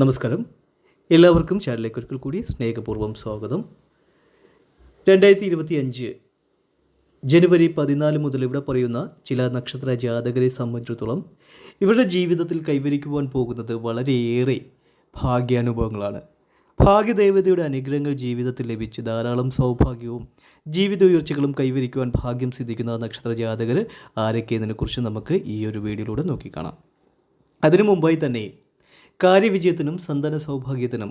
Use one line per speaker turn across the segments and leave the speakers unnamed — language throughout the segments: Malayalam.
നമസ്കാരം. എല്ലാവർക്കും ചാനലിലേക്ക് ഒരിക്കൽ കൂടി സ്നേഹപൂർവം സ്വാഗതം. രണ്ടായിരത്തി ഇരുപത്തി അഞ്ച് ജനുവരി പതിനാല് മുതൽ ഇവിടെ പറയുന്ന ചില നക്ഷത്ര ജാതകരെ സംബന്ധിച്ചിടത്തോളം ഇവരുടെ ജീവിതത്തിൽ കൈവരിക്കുവാൻ പോകുന്നത് വളരെയേറെ ഭാഗ്യാനുഭവങ്ങളാണ്. ഭാഗ്യദേവതയുടെ അനുഗ്രഹങ്ങൾ ജീവിതത്തിൽ ലഭിച്ച് ധാരാളം സൗഭാഗ്യവും ജീവിത ഉയർച്ചകളും കൈവരിക്കുവാൻ ഭാഗ്യം സിദ്ധിക്കുന്ന നക്ഷത്ര ജാതകർ ആരൊക്കെ എന്നതിനെക്കുറിച്ച് നമുക്ക് ഈ ഒരു വീഡിയോയിലൂടെ നോക്കിക്കാണാം. അതിനു മുമ്പായി തന്നെ കാര്യവിജയത്തിനും സന്താന സൗഭാഗ്യത്തിനും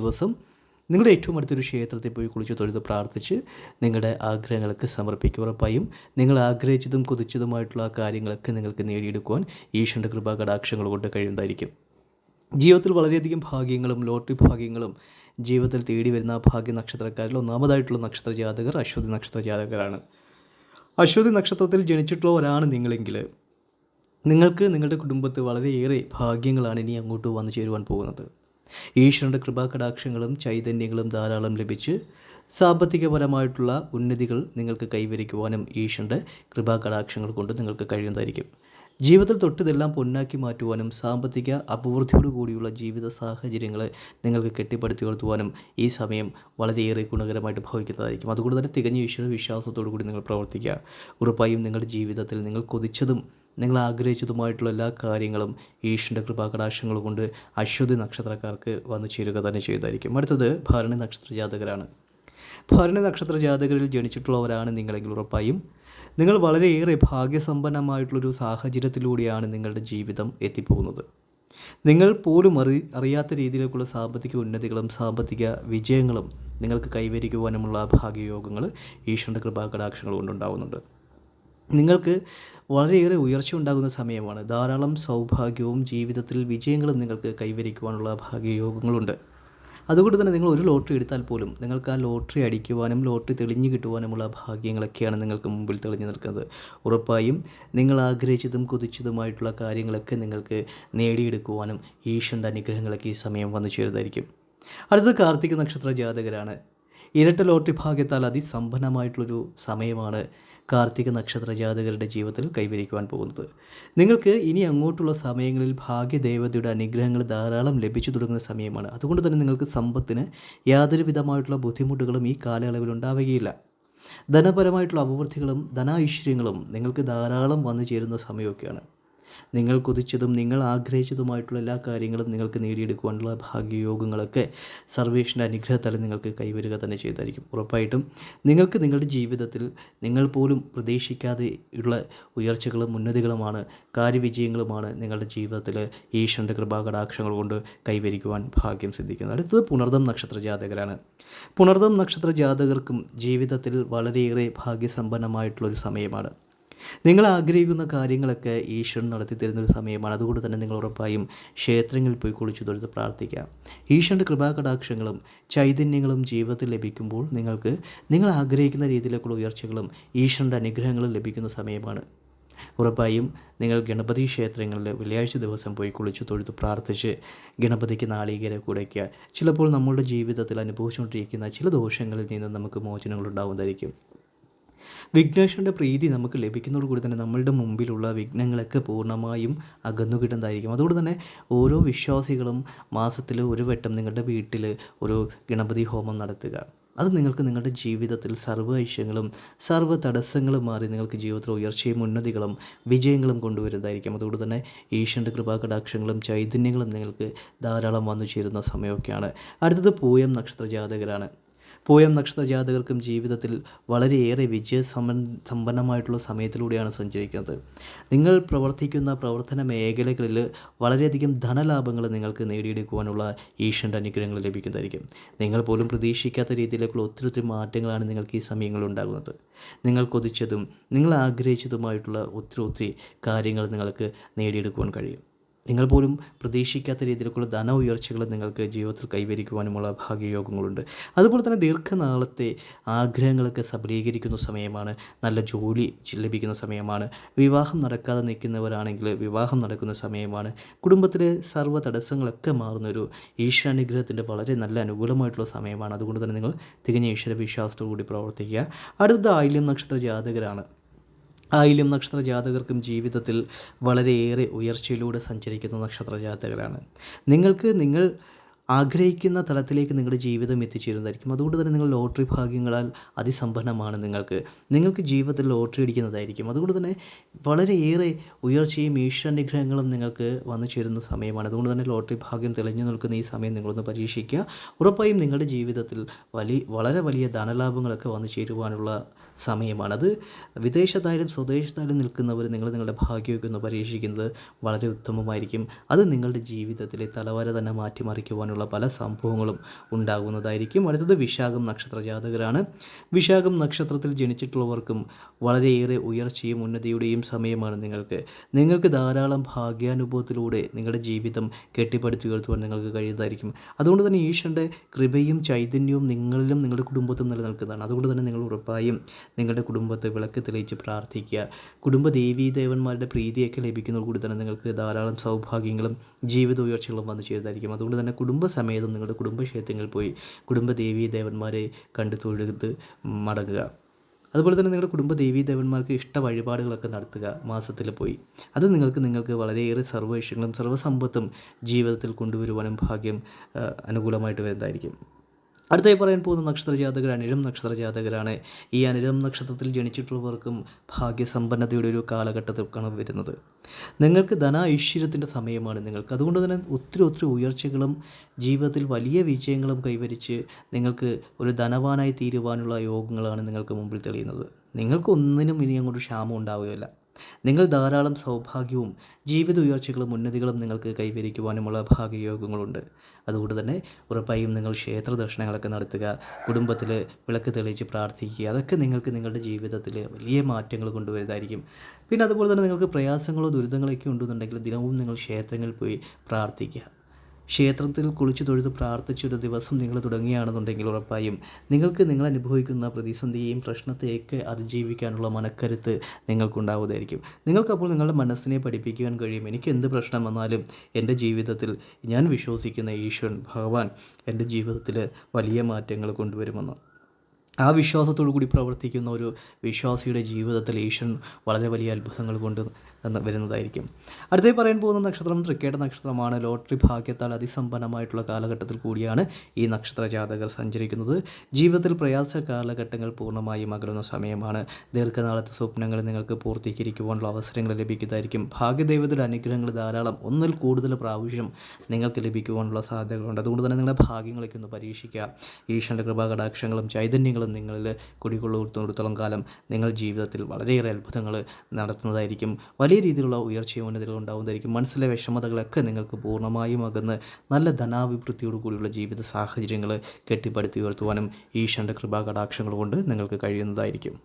ദിവസം നിങ്ങളുടെ ഏറ്റവും അടുത്തൊരു ക്ഷേത്രത്തിൽ പോയി കുളിച്ച് തൊഴുത് പ്രാർത്ഥിച്ച് നിങ്ങളുടെ ആഗ്രഹങ്ങൾക്ക് സമർപ്പിക്കുക ഉറപ്പായും. നിങ്ങൾ ആഗ്രഹിച്ചതും കൊതിച്ചതുമായിട്ടുള്ള കാര്യങ്ങളൊക്കെ നിങ്ങൾക്ക് നേടിയെടുക്കുവാൻ ഈശ്വരന്റെ കൃപാ കടാക്ഷങ്ങൾ കൊണ്ട് കഴിയുന്നതായിരിക്കും. ജീവിതത്തിൽ വളരെയധികം ഭാഗ്യങ്ങളും ലോട്ടറി ഭാഗ്യങ്ങളും ജീവിതത്തിൽ തേടി വരുന്ന ഭാഗ്യ നക്ഷത്രക്കാരിൽ ഒന്നാമതായിട്ടുള്ള നക്ഷത്ര ജാതകർ അശ്വതി നക്ഷത്ര ജാതകരാണ്. അശ്വതി നക്ഷത്രത്തിൽ ജനിച്ചിട്ടുള്ള ജനിച്ചിട്ടുള്ളവരാണ് നിങ്ങളെങ്കിൽ നിങ്ങൾക്ക് നിങ്ങളുടെ കുടുംബത്ത് വളരെയേറെ ഭാഗ്യങ്ങളാണ് ഇനി അങ്ങോട്ട് വന്നു ചേരുവാൻ പോകുന്നത്. ഈശ്വരന്റെ കൃപാകടാക്ഷങ്ങളും ചൈതന്യങ്ങളും ധാരാളം ലഭിച്ച് സാമ്പത്തികപരമായിട്ടുള്ള ഉന്നതികൾ നിങ്ങൾക്ക് കൈവരിക്കുവാനും ഈശ്വരന്റെ കൃപാകടാക്ഷങ്ങൾ കൊണ്ട് നിങ്ങൾക്ക് കഴിയുന്നതായിരിക്കും. ജീവിതത്തിൽ തൊട്ടിതെല്ലാം പൊന്നാക്കി മാറ്റുവാനും സാമ്പത്തിക അഭിവൃദ്ധിയോടുകൂടിയുള്ള ജീവിത സാഹചര്യങ്ങൾ നിങ്ങൾക്ക് കെട്ടിപ്പടുത്തി ഉയർത്തുവാനും ഈ സമയം വളരെയേറെ ഗുണകരമായിട്ട് ഭവിക്കുന്നതായിരിക്കും. അതുകൊണ്ട് തന്നെ തികഞ്ഞ ഈശ്വര വിശ്വാസത്തോടു കൂടി നിങ്ങൾ പ്രവർത്തിക്കുക. ഉറപ്പായും നിങ്ങളുടെ ജീവിതത്തിൽ നിങ്ങൾ കൊതിച്ചതും നിങ്ങൾ ആഗ്രഹിച്ചതുമായിട്ടുള്ള എല്ലാ കാര്യങ്ങളും ഈശ്വരന്റെ കൃപാകടാക്ഷങ്ങൾ കൊണ്ട് അശ്വതി നക്ഷത്രക്കാർക്ക് വന്നു ചേരുക തന്നെ ചെയ്തായിരിക്കും. അടുത്തത് ഭരണി നക്ഷത്ര ജാതകരാണ്. ഭരണി നക്ഷത്ര ജാതകരിൽ ജനിച്ചിട്ടുള്ളവരാണ് നിങ്ങളെങ്കിൽ ഉറപ്പായും. നിങ്ങൾ വളരെയേറെ ഭാഗ്യസമ്പന്നമായിട്ടുള്ളൊരു സാഹചര്യത്തിലൂടെയാണ് നിങ്ങളുടെ ജീവിതം എത്തിപ്പോകുന്നത്. നിങ്ങൾ പോലും അറി അറിയാത്ത രീതിയിലേക്കുള്ള സാമ്പത്തിക ഉന്നതികളും സാമ്പത്തിക വിജയങ്ങളും നിങ്ങൾക്ക് കൈവരിക്കുവാനുമുള്ള ഭാഗ്യയോഗങ്ങൾ ഈശ്വരന്റെ കൃപാകടാക്ഷങ്ങൾ കൊണ്ടുണ്ടാകുന്നുണ്ട് നിങ്ങൾക്ക് വളരെയേറെ ഉയർച്ച ഉണ്ടാകുന്ന സമയമാണ്. ധാരാളം സൗഭാഗ്യവും ജീവിതത്തിൽ വിജയങ്ങളും നിങ്ങൾക്ക് കൈവരിക്കുവാനുള്ള ഭാഗ്യയോഗങ്ങളുണ്ട്. അതുകൊണ്ട് തന്നെ നിങ്ങൾ ഒരു ലോട്ടറി എടുത്താൽ പോലും നിങ്ങൾക്ക് ആ ലോട്ടറി അടിക്കുവാനും ലോട്ടറി തെളിഞ്ഞു കിട്ടുവാനുമുള്ള ഭാഗ്യങ്ങളൊക്കെയാണ് നിങ്ങൾക്ക് മുമ്പിൽ തെളിഞ്ഞു നിൽക്കുന്നത്. ഉറപ്പായും നിങ്ങൾ ആഗ്രഹിച്ചതും കൊതിച്ചതുമായിട്ടുള്ള കാര്യങ്ങളൊക്കെ നിങ്ങൾക്ക് നേടിയെടുക്കുവാനും ഈശ്വരന്റെ അനുഗ്രഹങ്ങളൊക്കെ ഈ സമയം വന്നു ചേരുന്നതായിരിക്കും. അടുത്തത് കാർത്തിക നക്ഷത്ര ജാതകരാണ്. ഇരട്ട ലോട്ടറി ഭാഗ്യത്താൽ അതിസമ്പന്നമായിട്ടുള്ളൊരു സമയമാണ് കാർത്തിക നക്ഷത്ര ജാതകരുടെ ജീവിതത്തിൽ കൈവരിക്കുവാൻ പോകുന്നത്. നിങ്ങൾക്ക് ഇനി അങ്ങോട്ടുള്ള സമയങ്ങളിൽ ഭാഗ്യദേവതയുടെ അനുഗ്രഹങ്ങൾ ധാരാളം ലഭിച്ചു തുടങ്ങുന്ന സമയമാണ്. അതുകൊണ്ട് തന്നെ നിങ്ങൾക്ക് സമ്പത്തിന് യാതൊരു വിധമായിട്ടുള്ള ബുദ്ധിമുട്ടുകളും ഈ കാലയളവിൽ ഉണ്ടാവുകയില്ല. ധനപരമായിട്ടുള്ള അഭിവൃദ്ധികളും ധനാഐശ്വര്യങ്ങളും നിങ്ങൾക്ക് ധാരാളം വന്നു ചേരുന്ന സമയമൊക്കെയാണ്. നിങ്ങൾ കൊതിച്ചതും നിങ്ങൾ ആഗ്രഹിച്ചതുമായിട്ടുള്ള എല്ലാ കാര്യങ്ങളും നിങ്ങൾക്ക് നേടിയെടുക്കുവാനുള്ള ഭാഗ്യയോഗങ്ങളൊക്കെ സർവേഷന്റെ അനുഗ്രഹത്താൽ നിങ്ങൾക്ക് കൈവരിക തന്നെ ചെയ്തായിരിക്കും. ഉറപ്പായിട്ടും നിങ്ങൾക്ക് നിങ്ങളുടെ ജീവിതത്തിൽ നിങ്ങൾ പോലും പ്രതീക്ഷിക്കാതെ ഉള്ള ഉയർച്ചകളും ഉന്നതികളുമാണ് കാര്യവിജയങ്ങളുമാണ് നിങ്ങളുടെ ജീവിതത്തിൽ ഈശ്വരന്റെ കൃപാകടാക്ഷങ്ങൾ കൊണ്ട് കൈവരിക്കുവാൻ ഭാഗ്യം സിദ്ധിക്കുന്നത്. അടുത്തത് പുണർദം നക്ഷത്ര ജാതകരാണ്. പുണർദം നക്ഷത്ര ജാതകർക്കും ജീവിതത്തിൽ വളരെയേറെ ഭാഗ്യസമ്പന്നമായിട്ടുള്ളൊരു സമയമാണ്. നിങ്ങൾ ആഗ്രഹിക്കുന്ന കാര്യങ്ങളൊക്കെ ഈശ്വരൻ നടത്തി തരുന്നൊരു സമയമാണ്. അതുകൊണ്ട് തന്നെ നിങ്ങൾ ഉറപ്പായും ക്ഷേത്രങ്ങളിൽ പോയി കുളിച്ചു തൊഴുത്ത് പ്രാർത്ഥിക്കാം. ഈശ്വരന്റെ കൃപാകടാക്ഷങ്ങളും ചൈതന്യങ്ങളും ജീവിതത്തിൽ ലഭിക്കുമ്പോൾ നിങ്ങൾക്ക് നിങ്ങൾ ആഗ്രഹിക്കുന്ന രീതിയിലേക്കുള്ള ഉയർച്ചകളും ഈശ്വരന്റെ അനുഗ്രഹങ്ങളും ലഭിക്കുന്ന സമയമാണ്. ഉറപ്പായും നിങ്ങൾ ഗണപതി ക്ഷേത്രങ്ങളിൽ വെള്ളിയാഴ്ച ദിവസം പോയി കുളിച്ചു തൊഴുത്ത് പ്രാർത്ഥിച്ച് ഗണപതിക്ക് നാളികേര കുടയ്ക്കുക ചിലപ്പോൾ നമ്മളുടെ ജീവിതത്തിൽ അനുഭവിച്ചുകൊണ്ടിരിക്കുന്ന ചില ദോഷങ്ങളിൽ നിന്ന് നമുക്ക് മോചനങ്ങൾ ഉണ്ടാവുന്നതായിരിക്കും വിഘ്നേശ്വരന്റെ പ്രീതി നമുക്ക് ലഭിക്കുന്നതോടുകൂടി തന്നെ നമ്മളുടെ മുമ്പിലുള്ള വിഘ്നങ്ങളൊക്കെ പൂർണമായും അകന്നു കിട്ടുന്നതായിരിക്കും. അതുകൊണ്ട് തന്നെ ഓരോ വിശ്വാസികളും മാസത്തിൽ ഒരു വട്ടം നിങ്ങളുടെ വീട്ടിൽ ഒരു ഗണപതി ഹോമം നടത്തുക. അത് നിങ്ങൾക്ക് നിങ്ങളുടെ ജീവിതത്തിൽ സർവ ഐശ്വര്യങ്ങളും സർവ തടസ്സങ്ങളും മാറി നിങ്ങൾക്ക് ജീവിതത്തിൽ ഉയർച്ചയും ഉന്നതികളും വിജയങ്ങളും കൊണ്ടുവരുന്നതായിരിക്കും. അതുകൊണ്ട് തന്നെ ഈശ്വരന്റെ കൃപാകടാക്ഷങ്ങളും ചൈതന്യങ്ങളും നിങ്ങൾക്ക് ധാരാളം വന്നു ചേരുന്ന സമയമൊക്കെയാണ്. അടുത്തത് പൂയം നക്ഷത്ര ജാതകരാണ്. പൂയം നക്ഷത്ര ജാതകർക്കും ജീവിതത്തിൽ വളരെയേറെ വിജയ സമ്പന്നമായിട്ടുള്ള സമയത്തിലൂടെയാണ് സഞ്ചരിക്കുന്നത്. നിങ്ങൾ പ്രവർത്തിക്കുന്ന പ്രവർത്തന മേഖലകളിൽ വളരെയധികം ധനലാഭങ്ങൾ നിങ്ങൾക്ക് നേടിയെടുക്കുവാനുള്ള ഈശ്വരന്റെ അനുഗ്രഹങ്ങൾ ലഭിക്കുന്നതായിരിക്കും. നിങ്ങൾ പോലും പ്രതീക്ഷിക്കാത്ത രീതിയിലേക്കുള്ള ഒത്തിരി ഒത്തിരി മാറ്റങ്ങളാണ് നിങ്ങൾക്ക് ഈ സമയങ്ങളിൽ ഉണ്ടാകുന്നത്. നിങ്ങൾ കൊതിച്ചതും നിങ്ങൾ ആഗ്രഹിച്ചതുമായിട്ടുള്ള ഒത്തിരി ഒത്തിരി കാര്യങ്ങൾ നിങ്ങൾക്ക് നേടിയെടുക്കുവാൻ കഴിയും. നിങ്ങൾ പോലും പ്രതീക്ഷിക്കാത്ത രീതിയിലേക്കുള്ള ധന ഉയർച്ചകൾ നിങ്ങൾക്ക് ജീവിതത്തിൽ കൈവരിക്കുവാനുമുള്ള ഭാഗ്യയോഗങ്ങളുണ്ട്. അതുപോലെ തന്നെ ദീർഘനാളത്തെ ആഗ്രഹങ്ങളൊക്കെ സബലീകരിക്കുന്ന സമയമാണ് നല്ല ജോലി ലഭിക്കുന്ന സമയമാണ് വിവാഹം നടക്കാതെ നിൽക്കുന്നവരാണെങ്കിൽ വിവാഹം നടക്കുന്ന സമയമാണ്. കുടുംബത്തിലെ സർവ തടസ്സങ്ങളൊക്കെ മാറുന്നൊരു ഈശ്വരാനുഗ്രഹത്തിന്റെ വളരെ നല്ല അനുകൂലമായിട്ടുള്ള സമയമാണ്. അതുകൊണ്ട് തന്നെ നിങ്ങൾ തികഞ്ഞ ഈശ്വര വിശ്വാസത്തോടു കൂടി പ്രവർത്തിക്കുക. അടുത്ത ആയില്യം നക്ഷത്ര ജാതകരാണ്. ആയില്യം നക്ഷത്ര ജാതകർക്കും ജീവിതത്തിൽ വളരെയേറെ ഉയർച്ചയിലൂടെ സഞ്ചരിക്കുന്ന നക്ഷത്ര ജാതകരാണ് നിങ്ങൾക്ക് നിങ്ങൾ ആഗ്രഹിക്കുന്ന തലത്തിലേക്ക് നിങ്ങളുടെ ജീവിതം എത്തിച്ചേരുന്നതായിരിക്കും. അതുകൊണ്ട് തന്നെ നിങ്ങൾ ലോട്ടറി ഭാഗ്യങ്ങളാൽ അതിസമ്പന്നമാണ് നിങ്ങൾക്ക്. നിങ്ങൾക്ക് ജീവിതത്തിൽ ലോട്ടറി അടിക്കുന്നതായിരിക്കും. അതുകൊണ്ട് തന്നെ വളരെയേറെ ഉയർച്ചയും ഈശ്വരനുഗ്രഹങ്ങളും നിങ്ങൾക്ക് വന്നു ചേരുന്ന സമയമാണ്. അതുകൊണ്ട് തന്നെ ലോട്ടറി ഭാഗ്യം തെളിഞ്ഞു നിൽക്കുന്ന ഈ സമയം നിങ്ങളൊന്ന് പരീക്ഷിക്കുക. ഉറപ്പായും നിങ്ങളുടെ ജീവിതത്തിൽ വലിയ വളരെ വലിയ ധനലാഭങ്ങളൊക്കെ വന്നു ചേരുവാനുള്ള സമയമാണ്. അത് വിദേശത്തായാലും സ്വദേശത്തായാലും നിൽക്കുന്നവർ നിങ്ങൾ നിങ്ങളുടെ ഭാഗ്യമൊക്കെ ഒന്ന് പരീക്ഷിക്കുന്നത് വളരെ ഉത്തമമായിരിക്കും. അത് നിങ്ങളുടെ ജീവിതത്തിലെ തലവര തന്നെ മാറ്റിമറിക്കുവാനുള്ള പല സംഭവങ്ങളും ഉണ്ടാകുന്നതായിരിക്കും. അടുത്തത് വിശാഖം നക്ഷത്ര ജാതകരാണ് വിശാഖം നക്ഷത്രത്തിൽ ജനിച്ചിട്ടുള്ളവർക്കും വളരെയേറെ ഉയർച്ചയും ഉന്നതിയുടെയും സമയമാണ് നിങ്ങൾക്ക്. നിങ്ങൾക്ക് ധാരാളം ഭാഗ്യാനുഭവത്തിലൂടെ നിങ്ങളുടെ ജീവിതം കെട്ടിപ്പടുത്തി ഉയർത്തുവാൻ നിങ്ങൾക്ക് കഴിയുന്നതായിരിക്കും. അതുകൊണ്ട് തന്നെ ഈശ്വരന്റെ കൃപയും ചൈതന്യവും നിങ്ങളിലും നിങ്ങളുടെ കുടുംബത്തിലും നിലനിൽക്കുന്നതാണ്. അതുകൊണ്ട് തന്നെ നിങ്ങൾ ഉറപ്പായും നിങ്ങളുടെ കുടുംബത്തെ വിളക്ക് തെളിയിച്ച് പ്രാർത്ഥിക്കുക. കുടുംബ ദേവീ ദേവന്മാരുടെ പ്രീതിയൊക്കെ ലഭിക്കുന്നതോടുകൂടി തന്നെ നിങ്ങൾക്ക് ധാരാളം സൗഭാഗ്യങ്ങളും ജീവിത ഉയർച്ചകളും വന്നു ചേരുന്നതായിരിക്കും. അതുകൊണ്ട് തന്നെ കുടുംബസമേതം നിങ്ങളുടെ കുടുംബക്ഷേത്രങ്ങളിൽ പോയി കുടുംബ ദേവീ ദേവന്മാരെ കണ്ടു തൊഴുത് മടങ്ങുക. അതുപോലെ തന്നെ നിങ്ങളുടെ കുടുംബ ദേവീ ദേവന്മാർക്ക് ഇഷ്ട വഴിപാടുകളൊക്കെ നടത്തുക മാസത്തിൽ പോയി. അത് നിങ്ങൾക്ക് നിങ്ങൾക്ക് വളരെയേറെ സർവ സർവസമ്പത്തും ജീവിതത്തിൽ കൊണ്ടുവരുവാനും ഭാഗ്യം അനുകൂലമായിട്ട് വരുന്നതായിരിക്കും. അടുത്തായി പറയാൻ പോകുന്ന നക്ഷത്ര ജാതകർ അനിഴം നക്ഷത്ര ജാതകരാണ് ഈ അനിഴം നക്ഷത്രത്തിൽ ജനിച്ചിട്ടുള്ളവർക്കും ഭാഗ്യസമ്പന്നതയുടെ ഒരു കാലഘട്ടത്തിലാണ് വരുന്നത്. നിങ്ങൾക്ക് ധന ഐശ്വര്യത്തിന്റെ സമയമാണ് നിങ്ങൾക്ക്. അതുകൊണ്ട് തന്നെ ഒത്തിരി ഒത്തിരി ഉയർച്ചകളും ജീവിതത്തിൽ വലിയ വിജയങ്ങളും കൈവരിച്ച് നിങ്ങൾക്ക് ഒരു ധനവാനായി തീരുവാനുള്ള യോഗങ്ങളാണ് നിങ്ങൾക്ക് മുമ്പിൽ തെളിയുന്നത്. നിങ്ങൾക്കൊന്നിനും ഇനി അങ്ങോട്ട് ക്ഷാമം ഉണ്ടാവുകയില്ല. നിങ്ങൾ ധാരാളം സൗഭാഗ്യവും ജീവിത ഉയർച്ചകളും ഉന്നതികളും നിങ്ങൾക്ക് കൈവരിക്കുവാനുമുള്ള ഭാഗ്യയോഗങ്ങളുണ്ട്. അതുകൊണ്ട് തന്നെ ഉറപ്പായും നിങ്ങൾ ക്ഷേത്ര ദർശനങ്ങളൊക്കെ നടത്തുക കുടുംബത്തിൽ വിളക്ക് തെളിയിച്ച് പ്രാർത്ഥിക്കുക അതൊക്കെ നിങ്ങൾക്ക് നിങ്ങളുടെ ജീവിതത്തിൽ വലിയ മാറ്റങ്ങൾ കൊണ്ടുവരുന്നതായിരിക്കും. പിന്നെ അതുപോലെ തന്നെ നിങ്ങൾക്ക് പ്രയാസങ്ങളോ ദുരിതങ്ങളൊക്കെ ഉണ്ടെന്നുണ്ടെങ്കിൽ ദിനവും നിങ്ങൾ ക്ഷേത്രങ്ങളിൽ പോയി പ്രാർത്ഥിക്കുക. ക്ഷേത്രത്തിൽ കുളിച്ചു തൊഴുത് പ്രാർത്ഥിച്ചൊരു ദിവസം നിങ്ങൾ തുടങ്ങുകയാണെന്നുണ്ടെങ്കിൽ ഉറപ്പായും നിങ്ങൾക്ക് നിങ്ങൾ അനുഭവിക്കുന്ന പ്രതിസന്ധിയെയും പ്രശ്നത്തെയൊക്കെ അതിജീവിക്കാനുള്ള മനക്കരുത്ത് നിങ്ങൾക്കുണ്ടാവുന്നതായിരിക്കും. നിങ്ങൾക്കപ്പോൾ നിങ്ങളുടെ മനസ്സിനെ പഠിപ്പിക്കുവാൻ കഴിയും. എനിക്ക് എന്ത് പ്രശ്നം വന്നാലും എന്റെ ജീവിതത്തിൽ ഞാൻ വിശ്വസിക്കുന്ന ഈശ്വരൻ ഭഗവാൻ എന്റെ ജീവിതത്തിൽ വലിയ മാറ്റങ്ങൾ കൊണ്ടുവരുമെന്ന്. ആ വിശ്വാസത്തോടു കൂടി പ്രവർത്തിക്കുന്ന ഒരു വിശ്വാസിയുടെ ജീവിതത്തിൽ ഈശ്വരൻ വളരെ വലിയ അത്ഭുതങ്ങൾ കൊണ്ട് വരുന്നതായിരിക്കും. അടുത്തായി പറയാൻ പോകുന്ന നക്ഷത്രം തൃക്കേട്ട നക്ഷത്രമാണ്. ലോട്ടറി ഭാഗ്യത്താൽ അതിസമ്പന്നമായിട്ടുള്ള കാലഘട്ടത്തിൽ കൂടിയാണ് ഈ നക്ഷത്ര ജാതകർ സഞ്ചരിക്കുന്നത്. ജീവിതത്തിൽ പ്രയാസ കാലഘട്ടങ്ങൾ പൂർണമായും അകലുന്ന സമയമാണ്. ദീർഘനാളത്തെ സ്വപ്നങ്ങൾ നിങ്ങൾക്ക് പൂർത്തീകരിക്കുവാനുള്ള അവസരങ്ങൾ ലഭിക്കുന്നതായിരിക്കും. ഭാഗ്യദൈവത്തിന്റെ അനുഗ്രഹങ്ങൾ ധാരാളം. ഒന്നിൽ കൂടുതൽ പ്രാവശ്യം നിങ്ങൾക്ക് ലഭിക്കുവാനുള്ള സാധ്യതകളുണ്ട്. അതുകൊണ്ട് തന്നെ നിങ്ങളുടെ ഭാഗ്യങ്ങളൊക്കെ ഒന്ന് പരീക്ഷിക്കുക. ഈശ്വരന്റെ കൃപാകടാക്ഷങ്ങളും ചൈതന്യങ്ങളും നിങ്ങളിൽ കുടികൊള്ളുന്നിടത്തോളം കാലം നിങ്ങൾ ജീവിതത്തിൽ വളരെയേറെ അത്ഭുതങ്ങൾ നടത്തുന്നതായിരിക്കും. വലിയ രീതിയിലുള്ള ഉയർച്ചയും ഉന്നതികളും ഉണ്ടാകുന്നതായിരിക്കും മനസ്സിലെ വിഷമതകളൊക്കെ നിങ്ങൾക്ക് പൂർണമായും അകന്ന് നല്ല ധനാഭിവൃദ്ധിയോടു കൂടിയുള്ള ജീവിത സാഹചര്യങ്ങൾ കെട്ടിപ്പടുത്തി ഉയർത്തുവാനും ഈശ്വരന്റെ കൃപാകടാക്ഷങ്ങൾ കൊണ്ട് നിങ്ങൾക്ക് കഴിയുന്നതായിരിക്കും.